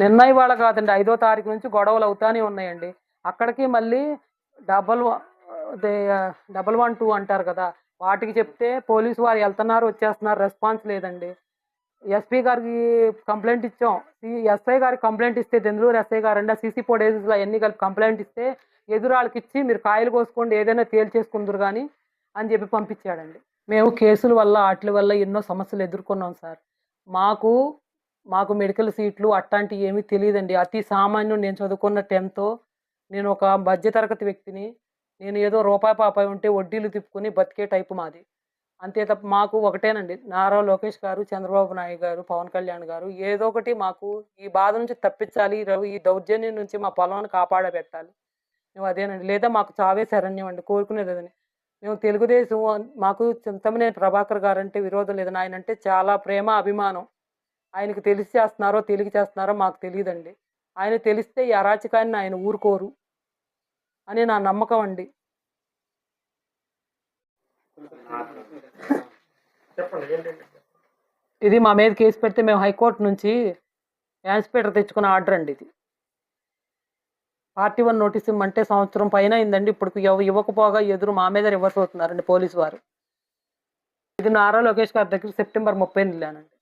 నిన్న ఇవాళ కాదండి. ఐదో తారీఖు నుంచి గొడవలు అవుతానే ఉన్నాయండి. అక్కడికి మళ్ళీ డబల్ డబల్ వన్ టూ అంటారు కదా. వాటికి చెప్తే పోలీసు వారు వెళ్తున్నారు వచ్చేస్తున్నారు. రెస్పాన్స్ లేదండి. ఎస్పీ గారికి కంప్లైంట్ ఇచ్చాం. ఎస్ఐ గారికి కంప్లైంట్ ఇస్తే దెందులూరు ఎస్ఐ గారు అండి. సీసీ ఫోటేజెస్లో అవన్నీ కలిపి కంప్లైంట్ ఇస్తే ఎదురాళ్ళకి ఇచ్చి మీరు కాయలు కోసుకోండి ఏదైనా తేల్చేసుకుందరు కానీ అని చెప్పి పంపించాడండి. మేము కేసుల వల్ల వాటి వల్ల ఎన్నో సమస్యలు ఎదుర్కొన్నాం సార్. మాకు మాకు మెడికల్ సీట్లు అట్లాంటివి ఏమీ తెలియదండి అతి సామాన్యం నేను చదువుకున్న టెన్త్ నేను ఒక మధ్యతరగతి వ్యక్తిని. నేను ఏదో రూపాయి పాపాయి ఉంటే వడ్డీలు తిప్పుకొని బతికే టైపు మాది. అంతే తప్ప మాకు ఒకటేనండి. నారా లోకేష్ గారు చంద్రబాబు నాయుడు గారు పవన్ కళ్యాణ్ గారు ఏదో ఒకటి మాకు ఈ బాధ నుంచి తప్పించాలి. ఈ రవి- ఈ దౌర్జన్యం నుంచి మా పొలాన్ని కాపాడబెట్టాలి. మేము అదేనండి. లేదా మాకు చావే శరణ్యం అండి. కోరుకునేది అదని. మేము తెలుగుదేశం మాకు చింతమనేని ప్రభాకర్ గారు అంటే విరోధం లేదని ఆయన అంటే చాలా ప్రేమ అభిమానం. ఆయనకు తెలిసి చేస్తున్నారో తెలియ చేస్తున్నారో మాకు తెలియదండి. ఆయన తెలిస్తే ఈ అరాచకాన్ని ఆయన ఊరుకోరు అని నా నమ్మకం అండి. ఇది మా మీద కేసు పెడితే మేము హైకోర్టు నుంచి యాన్స్పేటర్ తెచ్చుకున్న ఆర్డర్ అండి ఇది. పార్టీ వన్ నోటీస్ ఇమ్మంటే సంవత్సరం పైన అయిందండి. ఇప్పుడు ఇవ్వ ఇవ్వకపోగా ఎదురు మా మీద రివర్స్ అవుతున్నారండి పోలీసు వారు. ఇది నారా లోకేష్ గారి దగ్గర సెప్టెంబర్ ముప్పై వెళ్ళానండి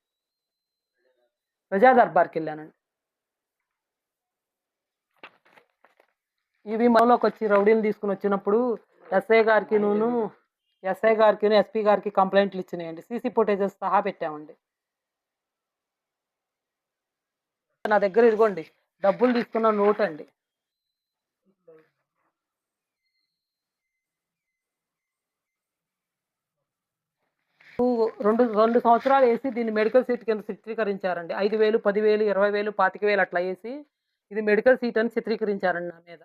ప్రజా దర్బార్కి వెళ్ళానండి. ఇవి మనలోకి వచ్చి రౌడీలు తీసుకుని వచ్చినప్పుడు ఎస్ఐ గారికి నూను ఎస్ఐ గారికి ఎస్పీ గారికి కంప్లైంట్లు ఇచ్చినాయండి. సీసీ ఫుటేజెస్ సహా పెట్టామండి. నా దగ్గర ఇదిగోండి డబ్బులు తీసుకున్న నోట్ అండి. రెండు రెండు సంవత్సరాలు వేసి దీన్ని మెడికల్ సీట్ కింద చిత్రీకరించారండి. ఐదు వేలు పదివేలు ఇరవై వేలు పాతిక వేలు అట్లా వేసి ఇది మెడికల్ సీట్ అని చిత్రీకరించారండి నా మీద.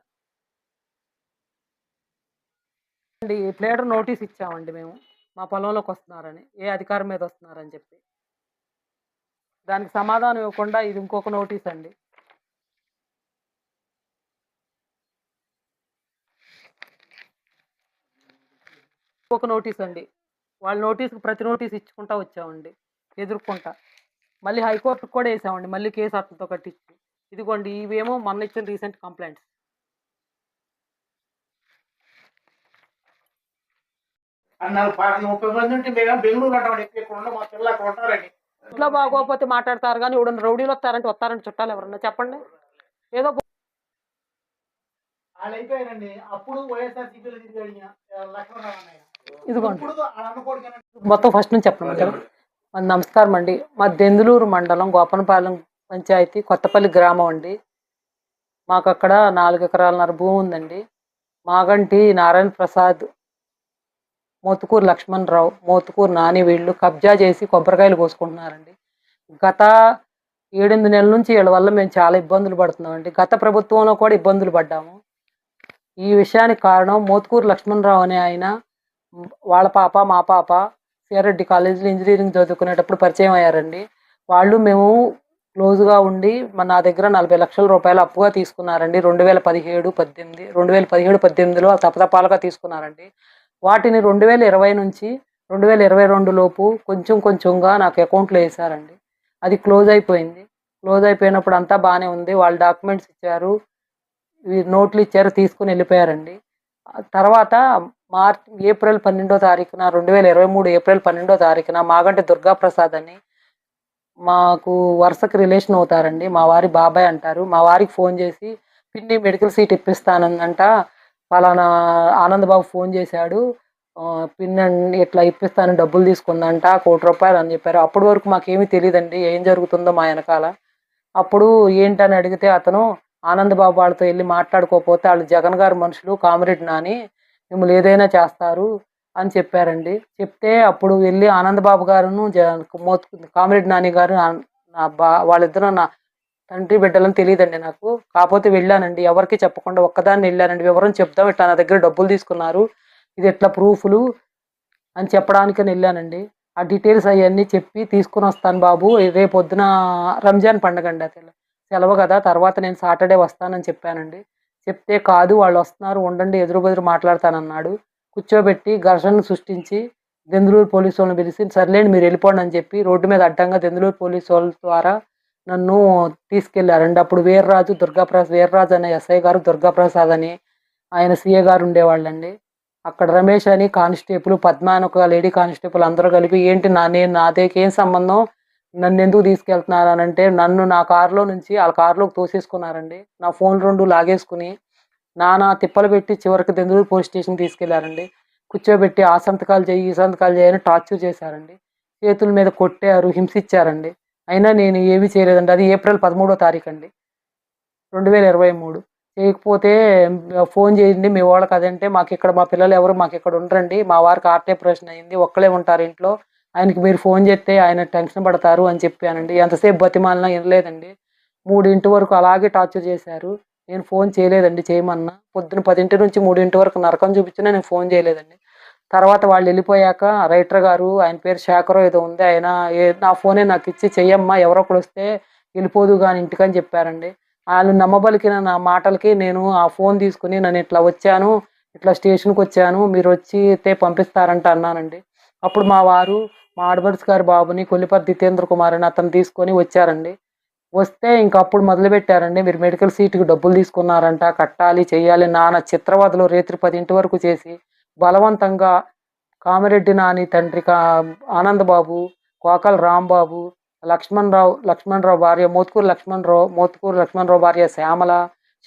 అండి ప్లేటర్ నోటీస్ ఇచ్చామండి మేము. మా పొలంలోకి వస్తున్నారని ఏ అధికారం మీద వస్తున్నారని చెప్పి. దానికి సమాధానం ఇవ్వకుండా ఇది ఇంకొక నోటీస్ అండి. ఇంకొక నోటీస్ అండి. వాళ్ళ నోటీస్కి ప్రతి నోటీస్ ఇచ్చుకుంటా వచ్చామండి. ఎదుర్కొంటా. మళ్ళీ హైకోర్టుకు కూడా వేసామండి. మళ్ళీ కేసు అట్లతో కట్టించి. ఇదిగోండి ఇవేమో మొన్న ఇచ్చిన రీసెంట్ కంప్లైంట్స్. అన్నారు పార్టీ ముప్పై మంది ఉంటే మేము బెంగళూరు అంటాం ఎక్కువ ఇక్కడ ఉన్న మా పిల్లలు అక్కడ ఉంటారండి ఇంట్లో బాగోకపోతే మాట్లాడతారు కానీ ఇప్పుడు రౌడీలు వస్తారంటే వస్తారంటే చుట్టాలు ఎవరన్నా. చెప్పండి. ఏదో వాళ్ళు అయిపోయారండి. అప్పుడు వైఎస్ఆర్ సిపిలో తిరిగి అడిగిన? లక్ష్మణరావు అన్నయ్య. ఇదిగోండి. మొత్తం ఫస్ట్ నుంచి మన నమస్కారం అండి. మా దెందులూరు మండలం గోపనపాలెం పంచాయతీ కొత్తపల్లి గ్రామం అండి. మాకు అక్కడ నాలుగు ఎకరాలన్నర భూమి ఉందండి. మాగంటి నారాయణ ప్రసాద్ మోతుకూరు లక్ష్మణరావు మోతుకూరు నాని వీళ్ళు కబ్జా చేసి కొబ్బరికాయలు కోసుకుంటున్నారండి. గత ఏడెనిమిది నెలల నుంచి వీళ్ళ వల్ల మేము చాలా ఇబ్బందులు పడుతున్నామండి గత ప్రభుత్వంలో కూడా ఇబ్బందులు పడ్డాము. ఈ విషయానికి కారణం మోతుకూరు లక్ష్మణరావు అనే ఆయన వాళ్ళ పాప మా పాప సిఆర్రెడ్డి కాలేజీలో ఇంజనీరింగ్ చదువుకునేటప్పుడు పరిచయం అయ్యారండి. వాళ్ళు మేము క్లోజ్గా ఉండి మన నా దగ్గర నలభై లక్షల రూపాయలు అప్పుగా తీసుకున్నారండి. రెండు వేల పదిహేడు పద్దెనిమిది రెండు వేల పదిహేడు పద్దెనిమిదిలో తపతపాలుగా తీసుకున్నారండి. వాటిని రెండు వేల ఇరవై నుంచి రెండు వేల ఇరవై రెండు లోపు కొంచెం కొంచెంగా నాకు అకౌంట్లో వేశారండి అది క్లోజ్ అయిపోయింది. క్లోజ్ అయిపోయినప్పుడు అంతా బాగానే ఉంది. వాళ్ళు డాక్యుమెంట్స్ ఇచ్చారు. నోట్లు ఇచ్చారు తీసుకుని వెళ్ళిపోయారండి. తర్వాత మార్చ్ ఏప్రిల్ పన్నెండో తారీఖున రెండు వేల ఇరవై మూడు ఏప్రిల్ పన్నెండో తారీఖున మాగంటి దుర్గాప్రసాద్ అని మాకు వరుసకి రిలేషన్ అవుతారండి. మా వారి బాబాయ్ అంటారు. మా వారికి ఫోన్ చేసి పిన్ని మెడికల్ సీట్ ఇప్పిస్తానందంట పలానా ఆనందబాబు ఫోన్ చేశాడు. పిన్ ఇట్లా ఇప్పిస్తాను డబ్బులు తీసుకుందంట కోటి రూపాయలు అని చెప్పారు. అప్పటి వరకు మాకేమీ తెలియదండి ఏం జరుగుతుందో మా వెనకాల. అప్పుడు ఏంటని అడిగితే అతను ఆనందబాబు వాళ్ళతో వెళ్ళి మాట్లాడుకోకపోతే వాళ్ళు జగన్ గారు మనుషులు కామిరెడ్డి నాని మిమ్మల్ని ఏదైనా చేస్తారు అని చెప్పారండి. చెప్తే అప్పుడు వెళ్ళి ఆనందబాబు గారును జ- మోత్ కామిరెడ్డి నాని గారు నా- బా వాళ్ళిద్దరూ నా తండ్రి బిడ్డలని తెలియదండి నాకు. కాకపోతే వెళ్ళానండి. ఎవరికి చెప్పకుండా ఒక్కదాన్ని వెళ్ళానండి. వివరం చెప్దాం. ఇట్లా నా దగ్గర డబ్బులు తీసుకున్నారు. ఇది ఇట్లా ప్రూఫ్లు అని చెప్పడానికి వెళ్ళానండి. ఆ డీటెయిల్స్ అవన్నీ చెప్పి తీసుకుని వస్తాను బాబు. రేపు పొద్దున రంజాన్ పండుగ అండి అది సెలవు కదా. తర్వాత నేను సాటర్డే వస్తానని చెప్పానండి. చెప్తే కాదు వాళ్ళు వస్తున్నారు ఉండండి ఎదురు బెదురు మాట్లాడతానన్నాడు. కూర్చోబెట్టి ఘర్షణను సృష్టించి దెందులూరు పోలీసు వాళ్ళని పిలిచి సర్లేండి మీరు వెళ్ళిపోండి అని చెప్పి రోడ్డు మీద అడ్డంగా దెందులూరు పోలీసు వాళ్ళ ద్వారా నన్ను తీసుకెళ్ళారండి అప్పుడు వీర్రాజు దుర్గాప్రసాద్ వీర్రాజు అనే ఎస్ఐ గారు దుర్గాప్రసాద్ అని ఆయన సీఏ గారు ఉండేవాళ్ళండి. అక్కడ రమేష్ అని కానిస్టేబుల్ పద్మ అని ఒక లేడీ కానిస్టేబుల్ అందరూ కలిపి ఏంటి నా నేను నాదేకేం సంబంధం? నన్ను ఎందుకు తీసుకెళ్తున్నారు అని అంటే నన్ను నా కారులో నుంచి వాళ్ళ కారులోకి తోసేసుకున్నారండి. నా ఫోన్ రెండు లాగేసుకుని నానా తిప్పలు పెట్టి చివరికి దెందులూరు పోలీస్ స్టేషన్ తీసుకెళ్ళారండి. కూర్చోబెట్టి ఆ సంతకాలు చేయి ఈ సంతకాలు చేయని టార్చర్ చేశారండి. చేతుల మీద కొట్టారు హింసించారండి. అయినా నేను ఏమీ చేయలేదండి. అది ఏప్రిల్ పదమూడో తారీఖు అండి రెండు వేల ఇరవై మూడు. చేయకపోతే ఫోన్ చేయండి మీ వాళ్ళకి అదంటే మాకు ఇక్కడ మా పిల్లలు ఎవరు మాకు ఇక్కడ ఉండరండి. మా వారికి హార్ట్ ఆపరేషన్ అయింది. ఒక్కలే ఉంటారు ఇంట్లో. ఆయనకి మీరు ఫోన్ చేస్తే ఆయన టెన్షన్ పడతారు అని చెప్పానండి. ఎంతసేపు బతిమాలినా వినలేదండి. మూడింటి వరకు అలాగే టార్చర్ చేశారు. నేను ఫోన్ చేయలేదండి చేయమన్నా. పొద్దున పదింటి నుంచి మూడింటి వరకు నరకం చూపించినా నేను ఫోన్ చేయలేదండి. తర్వాత వాళ్ళు వెళ్ళిపోయాక రైటర్ గారు ఆయన పేరు శేఖరో ఏదో ఉంది ఆయన ఏ- నా ఫోనే నాకు ఇచ్చి చెయ్యమ్మా ఎవరో ఒకరు వస్తే వెళ్ళిపోదు కానీ ఇంటికని చెప్పారండి. వాళ్ళు నమ్మబలికిన నా మాటలకి నేను ఆ ఫోన్ తీసుకుని నన్ను ఇట్లా వచ్చాను ఇట్లా స్టేషన్కి వచ్చాను మీరు వచ్చి అయితే పంపిస్తారంట అన్నానండి. అప్పుడు మా వారు మా ఆడబడుచు గారి బాబుని కొల్లిపర్తి జితేంద్ర కుమార్ అని అతను తీసుకొని వచ్చారండి. వస్తే ఇంకప్పుడు మొదలుపెట్టారండి. మొదలు పెట్టారండి మీరు మెడికల్ సీట్కి డబ్బులు తీసుకున్నారంట కట్టాలి చేయాలి నాన్న చిత్రవదలు రేత్రి పదింటి వరకు చేసి బలవంతంగా కామిరెడ్డి నాని తండ్రి కా ఆనందబాబు కోకల రాంబాబు లక్ష్మణరావు లక్ష్మణరావు భార్య మోత్కూరు లక్ష్మణరావు మోత్కూరు లక్ష్మణరావు భార్య శ్యామల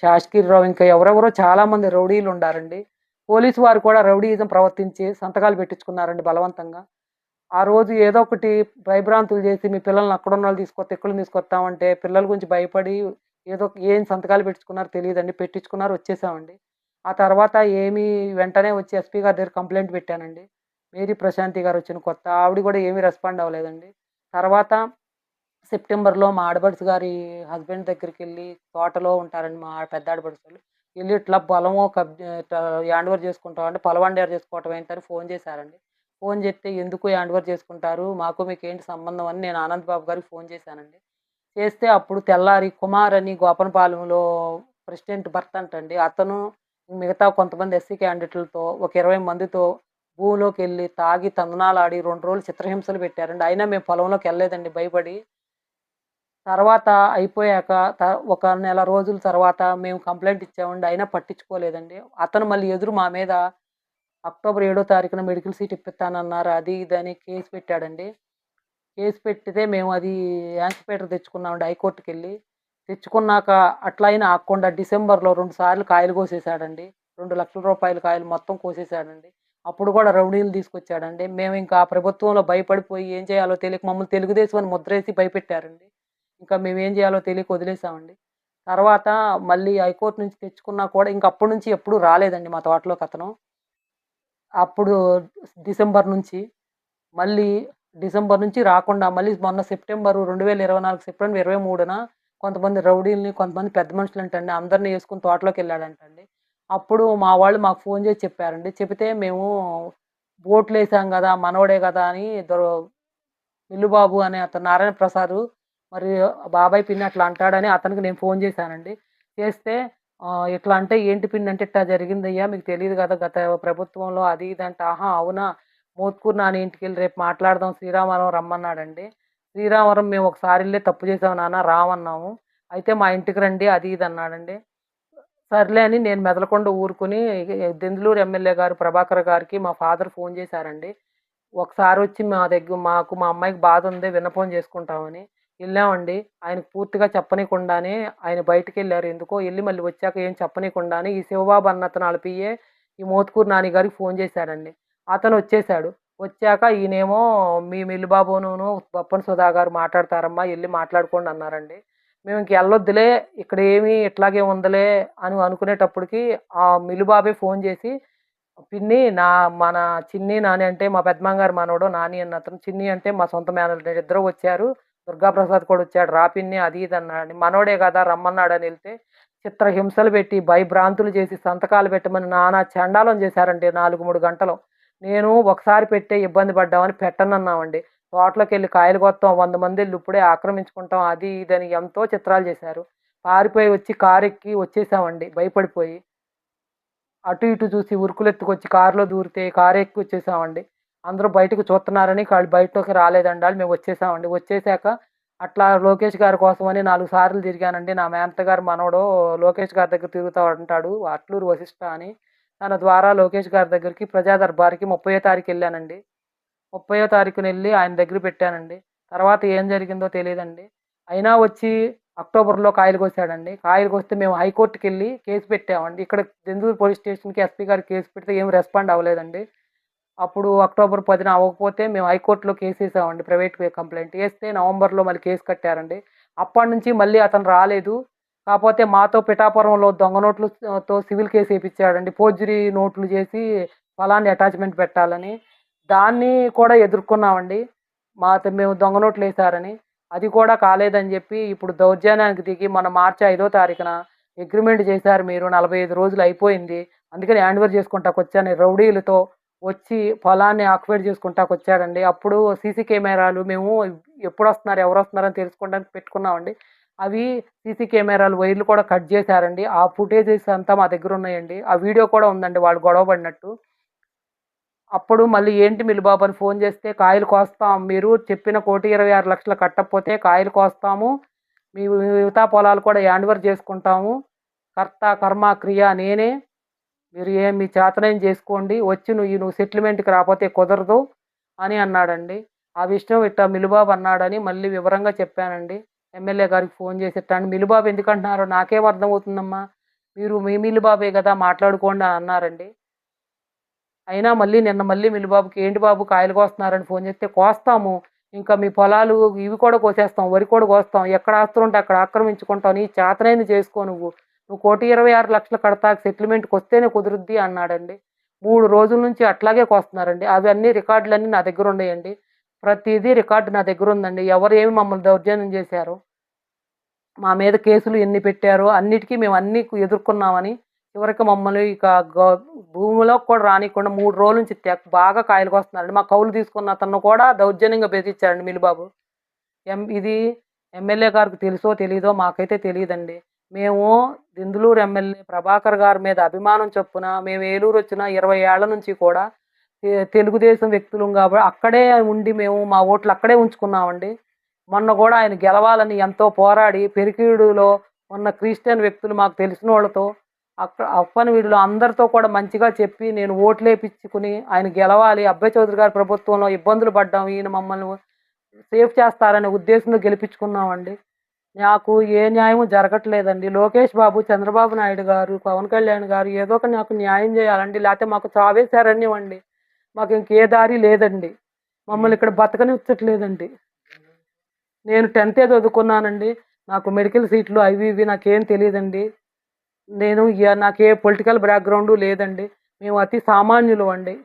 శాసకీరావు ఇంకా ఎవరెవరో చాలామంది రౌడీలు ఉండారండి. పోలీసు వారు కూడా రౌడీయిజం ప్రవర్తించి సంతకాలు పెట్టించుకున్నారండి బలవంతంగా. ఆ రోజు ఏదో ఒకటి భయభ్రాంతులు చేసి మీ పిల్లల్ని అక్కడ ఉన్న వాళ్ళు తీసుకొస్తే ఎక్కడ తీసుకొస్తామంటే పిల్లల గురించి భయపడి ఏదో ఏం సంతకాలు పెట్టించుకున్నారో తెలియదండి పెట్టించుకున్నారు వచ్చేసామండి. ఆ తర్వాత ఏమీ వెంటనే వచ్చి ఎస్పీ గారి దగ్గర కంప్లైంట్ పెట్టానండి. మేరీ ప్రశాంతి గారు వచ్చిన కొత్త ఆవిడ కూడా ఏమీ రెస్పాండ్ అవ్వలేదండి. తర్వాత సెప్టెంబర్లో మా ఆడబడుచు గారి హస్బెండ్ దగ్గరికి వెళ్ళి తోటలో ఉంటారండి మా పెద్ద ఆడబడుచు వాళ్ళు. వెళ్ళి ఇట్లా పొలము కబ్ హ్యాండ్ చేసుకుంటామంటే చేసుకుంటాం పొలం చేసుకోవటం ఏంటని ఫోన్ చేశారండి. ఫోన్ చేస్తే ఎందుకు హ్యాండ్ ఓవర్ చేసుకుంటారు? మాకు మీకు ఏంటి సంబంధం అని నేను ఆనంద్ బాబు గారికి ఫోన్ చేశానండి. చేస్తే అప్పుడు తెల్లారి కుమార్ అని గోపనపాలెంలో ప్రెసిడెంట్ భర్త అంటండి. అతను మిగతా కొంతమంది ఎస్సీ క్యాండిడేట్లతో ఒక ఇరవై మందితో భూమిలోకి వెళ్ళి తాగి తందనాలు ఆడి రెండు రోజులు చిత్రహింసలు పెట్టారండి. అయినా మేము పొలంలోకి వెళ్ళలేదండి భయపడి. తర్వాత అయిపోయాక త- ఒక నెల రోజుల తర్వాత మేము కంప్లైంట్ ఇచ్చామండి. అయినా పట్టించుకోలేదండి. అతను మళ్ళీ ఎదురు మా మీద అక్టోబర్ ఏడో తారీఖున మెడికల్ సీట్ ఇప్పిస్తానన్నారు. అది ఇది అని కేసు పెట్టాడండి. కేసు పెట్టితే మేము అది యాంటిపేటర్ తెచ్చుకున్నామండి హైకోర్టుకి వెళ్ళి తెచ్చుకున్నాక అట్లా అయినా ఆకుండా డిసెంబర్లో రెండు సార్లు కాయలు కోసేసాడండి రెండు లక్షల రూపాయల కాయలు మొత్తం కోసేసాడండి అప్పుడు కూడా రౌడీలు తీసుకొచ్చాడండి. మేము ఇంకా ఆ ప్రభుత్వంలో భయపడిపోయి ఏం చేయాలో తెలియక మమ్మల్ని తెలుగుదేశం అని ముద్రేసి భయపెట్టారండి. ఇంకా మేము ఏం చేయాలో తెలియక వదిలేసామండి. తర్వాత మళ్ళీ హైకోర్టు నుంచి తెచ్చుకున్నా కూడా ఇంక అప్పటి నుంచి ఎప్పుడు రాలేదండి మా తోటలోకి అతను. అప్పుడు డిసెంబర్ నుంచి మళ్ళీ డిసెంబర్ నుంచి రాకుండా మళ్ళీ మొన్న సెప్టెంబర్ రెండు వేల ఇరవై నాలుగు సెప్టెంబర్ ఇరవై మూడున కొంతమంది రౌడీల్ని కొంతమంది పెద్ద మనుషులు అంటండి అందరినీ వేసుకుని తోటలోకి వెళ్ళాడంటండి. అప్పుడు మా వాళ్ళు మాకు ఫోన్ చేసి చెప్పారండి. చెబితే మేము బోట్లు వేసాం కదా మనవడే కదా అని ఇద్దరు మిల్లుబాబు అనే అతను నారాయణ ప్రసాద్ మరి బాబాయ్ పిన్ని అట్లా అంటాడని అతనికి నేను ఫోన్ చేశానండి. చేస్తే "ఆ, ఇట్లా అంటే ఏంటి పిన్ని అంటే ఇట్లా జరిగిందయ్యా మీకు తెలియదు కదా గత ప్రభుత్వంలో అది ఇది అంటే. ఆహా అవునా? మోత్కూరు నాన్న ఇంటికి వెళ్ళి రేపు మాట్లాడదాం శ్రీరామవరం రమ్మన్నాడండి. శ్రీరామవరం మేము ఒకసారి వెళ్ళే తప్పు చేసాం నాన్న రామన్నాము అయితే మా ఇంటికి రండి అది ఇది అన్నాడండి. సర్లే అని నేను మెదలకొండ ఊరుకుని దెందులూరు ఎమ్మెల్యే గారు ప్రభాకర్ గారికి మా ఫాదర్ ఫోన్ చేశారండి. ఒకసారి వచ్చి మా దగ్గర మాకు మా అమ్మాయికి బాధ ఉంది విన్నపం చేసుకుంటామని. వెళ్ళామండి. ఆయనకు పూర్తిగా చెప్పనీకుండానే ఆయన బయటికి వెళ్ళారు ఎందుకో వెళ్ళి మళ్ళీ వచ్చాక ఏం చెప్పనీకుండానే ఈ శివబాబు అన్నతను అలిపియే ఈ మోత్కూరు నాని గారికి ఫోన్ చేశాడండి. అతను వచ్చేసాడు వచ్చాక ఈయనేమో మీ మిల్లుబాబును బొప్పన సుధా గారు మాట్లాడతారమ్మా వెళ్ళి మాట్లాడుకోండి అన్నారండి. మేము ఇంక వెళ్ళొద్దులే ఇక్కడ ఏమి ఇట్లాగే ఉందలే అని అనుకునేటప్పటికి ఆ మిల్లుబాబే ఫోన్ చేసి పిన్ని నా మన చిన్ని నాని అంటే మా పెద్దమ్మ గారు మనవడు నాని అన్న అతను చిన్ని అంటే మా సొంత మేనల్ ఇద్దరు వచ్చారు. దుర్గాప్రసాద్ కూడా వచ్చాడు. రాపిన్ని అది ఇది అన్నాడు. మనోడే కదా రమ్మన్నాడని వెళ్తే చిత్ర హింసలు పెట్టి భయభ్రాంతులు చేసి సంతకాలు పెట్టమని నానా చండాలం చేశారండి నాలుగు మూడు గంటలు. నేను ఒకసారి పెట్టే ఇబ్బంది పడ్డామని పెట్టనన్నామండి. తోటలోకి వెళ్ళి కాయలు కొత్తాం వంద మంది వెళ్ళి ఇప్పుడే ఆక్రమించుకుంటాం అది ఇదని ఎంతో చిత్రాలు చేశారు. పారిపోయి వచ్చి కారు ఎక్కి వచ్చేసామండి భయపడిపోయి. అటు ఇటు చూసి ఉరుకులు ఎత్తుకొచ్చి కారులో దూరితే కారు ఎక్కి వచ్చేసామండి. అందరూ బయటకు చూస్తున్నారని వాళ్ళు బయటలోకి రాలేదండి వాళ్ళు. మేము వచ్చేసామండి. వచ్చేసాక అట్లా లోకేష్ గారి కోసమని నాలుగు సార్లు తిరిగానండి. నా మేనత గారు మనవడు లోకేష్ గారి దగ్గర తిరుగుతూ ఉంటాడు. అట్లూరు వశిష్ట అని తన ద్వారా లోకేష్ గారి దగ్గరికి ప్రజా దర్బార్కి ముప్పయో తారీఖు వెళ్ళానండి. ముప్పయో తారీఖున వెళ్ళి ఆయన దగ్గర పెట్టానండి. తర్వాత ఏం జరిగిందో తెలియదండి. అయినా వచ్చి అక్టోబర్లో కాయలు కోసాడండి. కాయలు కోస్తే మేము హైకోర్టుకి వెళ్ళి కేసు పెట్టామండి. ఇక్కడ దెందూరు పోలీస్ స్టేషన్కి ఎస్పీ గారికి కేసు పెడితే ఏం రెస్పాండ్ అవ్వలేదండి. అప్పుడు అక్టోబర్ పదిన అవ్వకపోతే మేము హైకోర్టులో కేసు వేసామండి ప్రైవేట్ కంప్లైంట్. వేస్తే నవంబర్లో మళ్ళీ కేసు కట్టారండి. అప్పటి నుంచి మళ్ళీ అతను రాలేదు. కాకపోతే మాతో పిఠాపురంలో దొంగ నోట్లతో సివిల్ కేసు వేయించాడండి ఫోర్జరీ నోట్లు చేసి ఫలాన్ని అటాచ్మెంట్ పెట్టాలని. దాన్ని కూడా ఎదుర్కొన్నామండి. మాతో మేము దొంగ నోట్లు వేశారని. అది కూడా కాలేదని చెప్పి ఇప్పుడు దౌర్జన్యానికి దిగి మన మార్చి ఐదో తారీఖున అగ్రిమెంట్ చేశారు మీరు. నలభై ఐదు రోజులు అయిపోయింది. అందుకని హ్యాండ్ ఓవర్ చేసుకుంటాకు వచ్చాను రౌడీలతో వచ్చి పొలాన్ని ఆక్యుపైడ్ చేసుకుంటాకు వచ్చారండి అప్పుడు సీసీ కెమెరాలు మేము ఎప్పుడు వస్తున్నారు ఎవరు వస్తున్నారని తెలుసుకోవడానికి పెట్టుకున్నామండి. అవి సీసీ కెమెరాలు వైర్లు కూడా కట్ చేశారండి. ఆ ఫుటేజెస్ అంతా మా దగ్గర ఉన్నాయండి. ఆ వీడియో కూడా ఉందండి వాళ్ళు గొడవ పడినట్టు. అప్పుడు మళ్ళీ ఏంటి మిల్లిబాబు అని ఫోన్ చేస్తే కాయలు కోస్తాం మీరు చెప్పిన కోటి ఇరవై ఆరు లక్షలు కట్టకపోతే కాయలు కోస్తాము మీ మిగతా పొలాలు కూడా హ్యాండ్వర్ చేసుకుంటాము. కర్త కర్మ క్రియ నేనే మీరు ఏం మీ చేతనేం చేసుకోండి వచ్చి నువ్వు నువ్వు సెటిల్మెంట్కి రాకపోతే కుదరదు అని అన్నాడండి. ఆ విషయం ఇట్ట మిలుబాబు అన్నాడని మళ్ళీ వివరంగా చెప్పానండి. ఎమ్మెల్యే గారికి ఫోన్ చేసి ఇట్టండి మిలుబాబు ఎందుకంటున్నారో? నాకేం అర్థమవుతుందమ్మా? మీరు మీ మిలుబాబే కదా మాట్లాడుకోండి అని అన్నారండి. అయినా మళ్ళీ నిన్న మళ్ళీ మిలుబాబుకి ఏంటి బాబు కాయలు కోస్తున్నారని ఫోన్ చేస్తే కోస్తాము. ఇంకా మీ పొలాలు ఇవి కూడా కోసేస్తాం వరి కూడా కోస్తాం. ఎక్కడ ఆస్తులు ఉంటే అక్కడ ఆక్రమించుకుంటాం. నీ చేతనైంది చేసుకో నువ్వు. నువ్వు కోటి ఇరవై ఆరు లక్షలు కడతా సెటిల్మెంట్కి వస్తేనే కుదురుద్ది అన్నాడండి. మూడు రోజుల నుంచి అట్లాగే కోస్తున్నారండి. అవన్నీ రికార్డులన్నీ నా దగ్గర ఉన్నాయండి. ప్రతిదీ రికార్డు నా దగ్గర ఉందండి. ఎవరు ఏమి మమ్మల్ని దౌర్జన్యం చేశారు? మా మీద కేసులు ఎన్ని పెట్టారో? అన్నిటికీ మేము అన్ని ఎదుర్కొన్నామని చివరికి మమ్మల్ని ఇక భూమిలో కూడా రానికుండా మూడు రోజుల నుంచి బాగా కాయలు కొస్తున్నారండి. మా కౌలు తీసుకున్న అతను కూడా దౌర్జన్యంగా బెదిరించారండి మిలిబాబు. ఎం ఇది ఎమ్మెల్యే గారికి తెలుసో తెలీదో మాకైతే తెలియదండి. మేము దిందులూరు ఎమ్మెల్యే ప్రభాకర్ గారి మీద అభిమానం చొప్పున మేము ఏలూరు వచ్చిన ఇరవై ఏళ్ళ నుంచి కూడా తెలుగుదేశం వ్యక్తులం కాబట్టి అక్కడే ఉండి మేము మా ఓట్లు అక్కడే ఉంచుకున్నామండి. మొన్న కూడా ఆయన గెలవాలని ఎంతో పోరాడి పెరికీడులో ఉన్న క్రిస్టియన్ వ్యక్తులు మాకు తెలిసిన వాళ్ళతో అక్కడ అప్పని వీడిలో అందరితో కూడా మంచిగా చెప్పి నేను ఓట్లు వేపించుకుని ఆయన గెలవాలి అబ్బాయి చౌదరి గారి ప్రభుత్వంలో ఇబ్బందులు పడ్డాం ఈయన మమ్మల్ని సేఫ్ చేస్తారనే ఉద్దేశంతో గెలిపించుకున్నామండి. నాకు ఏ న్యాయం జరగట్లేదండి. లోకేష్ బాబు చంద్రబాబు నాయుడు గారు పవన్ కళ్యాణ్ గారు ఏదో ఒక నాకు న్యాయం చేయాలండి. లేకపోతే మాకు చావేశారనివ్వండి మాకు ఇంకే దారి లేదండి. మమ్మల్ని ఇక్కడ బతకనిచ్చట్లేదండి. నేను టెన్త్ ఏదో చదువుకున్నానండి. నాకు మెడికల్ సీట్లు అవి ఇవి నాకేం తెలియదండి. నేను నాకే పొలిటికల్ బ్యాక్గ్రౌండ్ లేదండి. మేము అతి సామాన్యులు అండి.